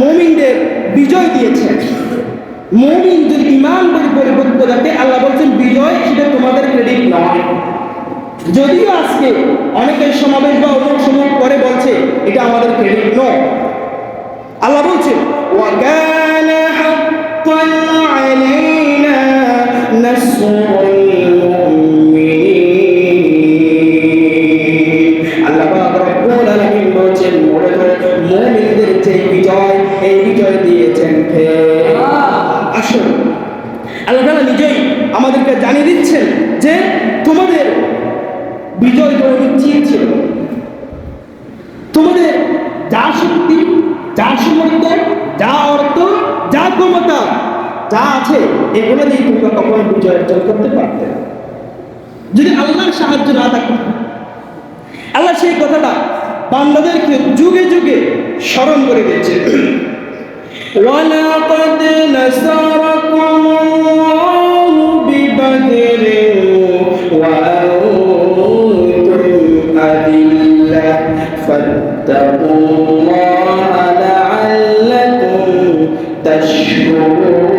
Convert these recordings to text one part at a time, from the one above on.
মমিনদের বিজয় দিয়েছেন মমিন যদি ইমানদের পরিপক্ক থাকে আল্লাহ বলছেন, বিজয় সেটা তোমাদের ক্রেডিট নয়। যদিও আজকে অনেকের সমাবেশ বা অনেক সময় করে বলছে, এটা আমাদের ক্রেডিট নয়। আল্লাহ বলছে ওয়াকানা হাক্কান আলাইনা নাসরুল আমাদেরকে জানিয়ে দিচ্ছেন যে তোমাদের বিজয় তো নিশ্চিত ছিল তোমাদের যা শক্তি যা সামর্থ্য যা অর্থ যা ক্ষমতা যা আছে এগুলো দিয়ে তোমরা কখনো বিজয় অর্জন করতে পারতে না। যদি আল্লাহর সাহায্য না থাকতো আল্লাহ সেই কথাটা বান্দাদেরকে যুগে যুগে স্মরণ করে দিয়েছে ولقد نصركم الله وأنتم أذلة فاتقوا الله لعلكم تشكرون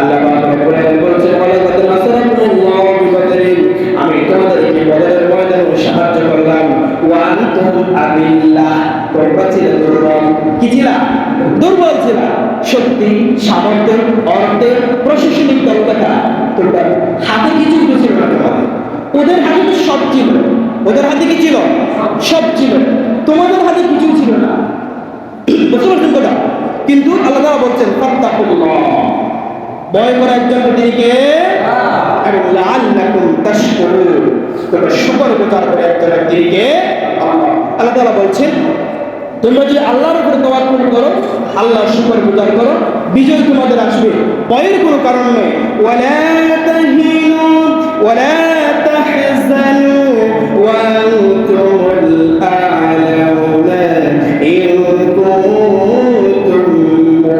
আল্লাহ পাক রব্বুল আলামিন বলেছেন ওয়ালাকাদ নাসারাকুমুল্লাহু বিবাদরিন আমি তোমাদেরকে বদরের ময়দানে সাহায্য করলাম ওয়া আনতুম আবিল্লাহ তোমরা ছিলে দুর্বল কি ছিল দুর্বল ছিল শক্তি সামর্থ্য অর্থে হাতে কি ছিল, সব ছিল। তোমাদের হাতে কিছু ছিল না। বুঝতে পারছেন কথা? কিন্তু আল্লাহ তাআলা বলছেন, ফাত্তাকুল্লাহ। ভয় করা একজন তিনি কে এবং লাআল্লাকুম তাশকুরুন। তোমরা শুকর গুজার করে একজন আল্লাহ আল্লাহ বলছেন, তোমরা যদি আল্লাহর উপরে তাওয়াক্কুল করো আল্লাহর শুকর গুজার করো, বিজয় তোমাদের আসবে। ভয়ের কোনো কারণ নেই। ওয়ালা তাহিনু